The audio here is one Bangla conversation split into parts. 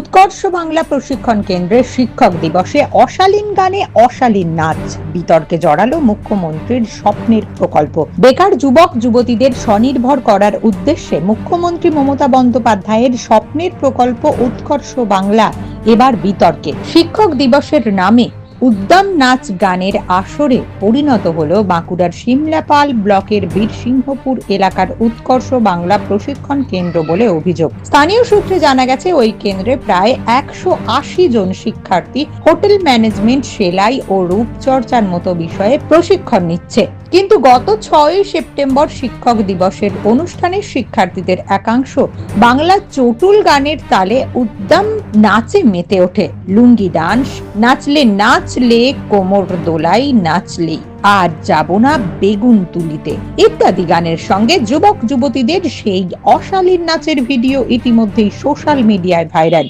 উৎকর্ষ বাংলা প্রশিক্ষণ কেন্দ্রের শিক্ষক দিবসে অশালীন গানে অশালীন নাচ। বিতর্কে জড়ালো মুখ্যমন্ত্রীর স্বপ্নের প্রকল্প। বেকার যুবক, যুবতীদের স্বনির্ভর করার উদ্দেশ্যে মুখ্যমন্ত্রী মমতা বন্দ্যোপাধ্যায়ের স্বপ্নের প্রকল্প উৎকর্ষ বাংলা, এবার বিতর্কে। শিক্ষক দিবসের নামে উদ্যম নাচ গানের আসরে পরিণত হল বাঁকুড়ার সিমলাপাল ব্লকের বীরসিংহপুর এলাকার উৎকর্ষ বাংলা প্রশিক্ষণ কেন্দ্র বলে অভিযোগ। স্থানীয় সূত্রে জানা গেছে, ওই কেন্দ্রে প্রায় একশো আশি জন শিক্ষার্থী, হোটেল ম্যানেজমেন্ট, সেলাই ও রূপচর্চার মতো বিষয়ে প্রশিক্ষণ নিচ্ছে। কিন্তু গত ছয়ই সেপ্টেম্বর শিক্ষক দিবসের অনুষ্ঠানে শিক্ষার্থীদের একাংশ বাংলা চটুল গানের তালে উদ্যম নাচে মেতে ওঠে। লুঙ্গি ডান্স, নাচলে নাচলে কোমর দোলাই, নাচলে আর যাব না বেগুন তুলিতে ইত্যাদি গানের সঙ্গে যুবক যুবতীদের সেই অশালীন নাচের ভিডিও ইতিমধ্যেই সোশ্যাল মিডিয়ায় ভাইরাল।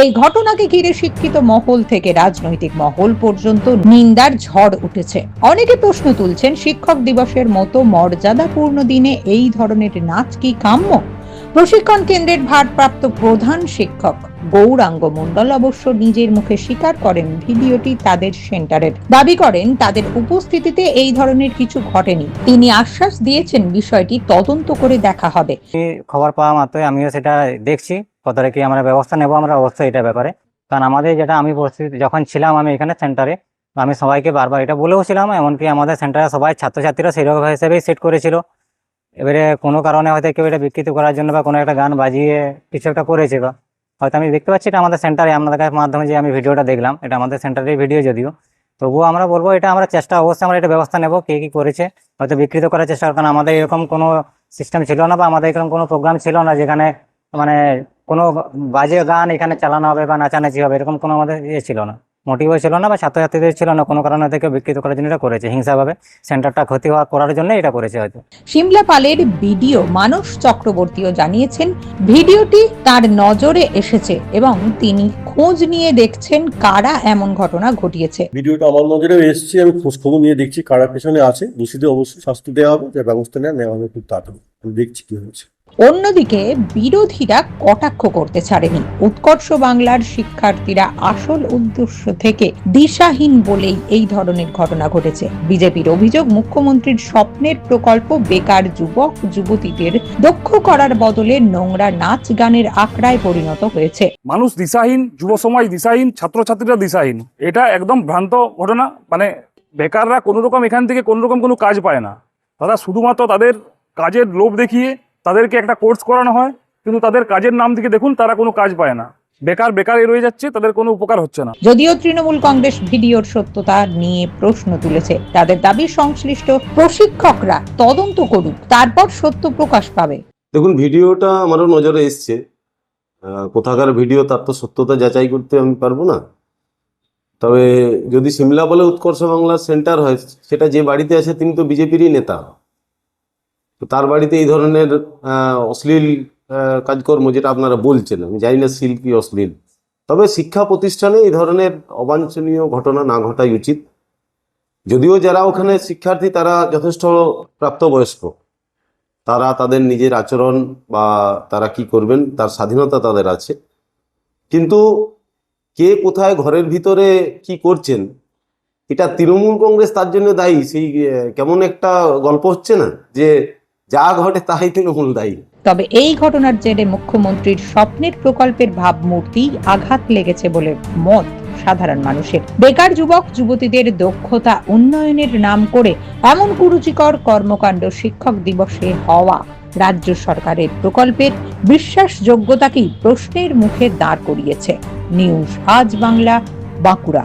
এই ঘটনাকে ঘিরে শিক্ষিত মহল থেকে রাজনৈতিক মহল পর্যন্ত নিন্দার ঝড় উঠেছে। অনেকে প্রশ্ন তুলছেন, শিক্ষক দিবসের মতো মর্যাদাপূর্ণ দিনে এই ধরনের নাচ কি কাম্য? প্রশিক্ষণ কেন্দ্রের ভারপ্রাপ্ত প্রধান শিক্ষক গৌরাঙ্গ মণ্ডল অবশ্য নিজের মুখে স্বীকার করেন, ভিডিওটি তাদের সেন্টারের। দাবি করেন, তাদের উপস্থিতিতে এই ধরনের কিছু ঘটেনি। তিনি আশ্বাস দিয়েছেন, বিষয়টি তদন্ত করে দেখা হবে। খবর পাওয়া মাত্রই আমিও সেটা দেখছি। কতটা কি আমরা ব্যবস্থা নেব আমরা অবশ্যই এটা ব্যাপারে। কারণ আমাদের যেটা আমি পরিস্থিতি, যখন ছিলাম আমি এখানে সেন্টারে আমি সবাইকে বারবার এটা বলেও ছিলাম, এমনকি আমাদের সেন্টারে সবাই ছাত্রছাত্রীরা সেরকম হিসেবেই সেট করেছিল। এবারে কোনো কারণে হয়তো কেউ এটা বিকৃত করার জন্য বা কোনো একটা গান বাজিয়ে কিছু একটা করেছে বা, হয়তো আমি দেখতে পাচ্ছি এটা আমাদের সেন্টারে আপনাদের কাছে মাধ্যমে যে আমি ভিডিওটা দেখলাম, এটা আমাদের সেন্টারের ভিডিও যদিও। তবুও আমরা বলব এটা আমরা চেষ্টা অবশ্যই আমরা এটা ব্যবস্থা নেব, কে কি করেছে, হয়তো বিকৃত করার চেষ্টা কারণ আমাদের এরকম কোনো সিস্টেম ছিল না বা আমাদের এরকম কোনো প্রোগ্রাম ছিল না যেখানে মানে কোনো বাজে গান এখানে চালানো হবে বা নাচানাচি হবে এরকম কোনো আমাদের ইয়ে ছিল না। মোটিভও ছিল না বা ছাত্রছাত্রীদের ছিল না কোনো কারণে থেকে বিকৃত করার জন্য এটা করেছে। হিংসাভাবে সেন্টারটা ক্ষতি হওয়া করার জন্য এটা করেছে হয়তো। সিমলা পালের ভিডিও মানস চক্রবর্তীও জানিয়েছেন ভিডিওটি তার নজরে এসেছে এবং তিনি খোঁজ নিয়ে দেখছেন কারা এমন ঘটনা ঘটিয়েছে। ভিডিওটা আমার নজরেও এসেছে আমি খোঁজ খবর নিয়ে দেখছি কারা পেছনে আছে। দোষীদের অবশ্যই শাস্তি দেওয়া হবে যে ব্যবস্থা নেওয়া নেওয়া হবে খুব তাড়াতাড়ি। দেখছি কি হয়েছে। অন্যদিকে বিরোধীরা কটাক্ষ করতে ছাড়েনি। উৎকর্ষ বাংলার শিক্ষার্থীরা আসল উদ্দেশ্য থেকে দিশাহীন বলেই এই ধরনের ঘটনা ঘটেছে। বিজেপির অভিযোগ, মুখ্যমন্ত্রীর স্বপ্নের প্রকল্প বেকার যুবক, যুবতীদের দক্ষ করার বদলে নোংরা নাচ গানের আখড়ায় পরিণত হয়েছে। মানুষ দিশাহীন, যুব সমাজ দিশাহীন, ছাত্রছাত্রীরা দিশাহীন। এটা একদম ভ্রান্ত ঘটনা। মানে বেকাররা কোনো রকম এখান থেকে কোনো রকম কোনো কাজ পায় না। তারা শুধুমাত্র তাদের কাজের লোভ দেখিয়ে তাদেরকে একটা কোর্স করানো হয় কিন্তু তাদের কাজের নাম থেকে দেখুন তারা কোনো কাজ পায় না। বেকার বেকারই রয়ে যাচ্ছে তাদের কোনো উপকার হচ্ছে না। যদিও তৃণমূল কংগ্রেস ভিডিওর সত্যতা নিয়ে প্রশ্ন তুলেছে তাদের দাবি সংশ্লিষ্ট প্রশিক্ষকরা তদন্ত করুক তারপর সত্য প্রকাশ পাবে। দেখুন ভিডিওটা আমারও নজরে এসছে। আহ, কোথাকার ভিডিও তার তো সত্যতা যাচাই করতে আমি পারব না। তবে যদি সিমলা বলে উৎকর্ষ বাংলার সেন্টার হয় সেটা যে বাড়িতে আছে তিনি তো বিজেপিরই নেতা। তো তার বাড়িতে এই ধরনের অশ্লীল কাজকর্ম যেটা আপনারা বলছেন, আমি জানি না শিল কি অশ্লীল। তবে শিক্ষা প্রতিষ্ঠানে এই ধরনের অবাঞ্ছনীয় ঘটনা না ঘটাই উচিত। যদিও যারা ওখানে শিক্ষার্থী, তারা যথেষ্ট প্রাপ্তবয়স্ক। তারা তাদের নিজের আচরণ বা তারা কি করবেন, তার স্বাধীনতা তাদের আছে। কিন্তু কে কোথায় ঘরের ভিতরে কি করছেন, এটা তৃণমূল কংগ্রেস তার জন্য দায়ী। সেই কেমন একটা গল্প হচ্ছে না যে যা ঘটে তাই তৃণমূল দায়ী। তবে এই ঘটনার জেরে মুখ্যমন্ত্রীর স্বপ্নের প্রকল্পের ভাবমূর্তি আঘাত লেগেছে বলে মত সাধারণ মানুষের। বেকার যুবক, যুবতীদের দক্ষতা উন্নয়নের নাম করে এমন কুরুচিকর কর্মকাণ্ড শিক্ষক দিবসে হওয়া রাজ্য সরকারের প্রকল্পের বিশ্বাসযোগ্যতাকেই প্রশ্নের মুখে দাঁড় করিয়েছে। নিউজ আজ বাংলা, বাঁকুড়া।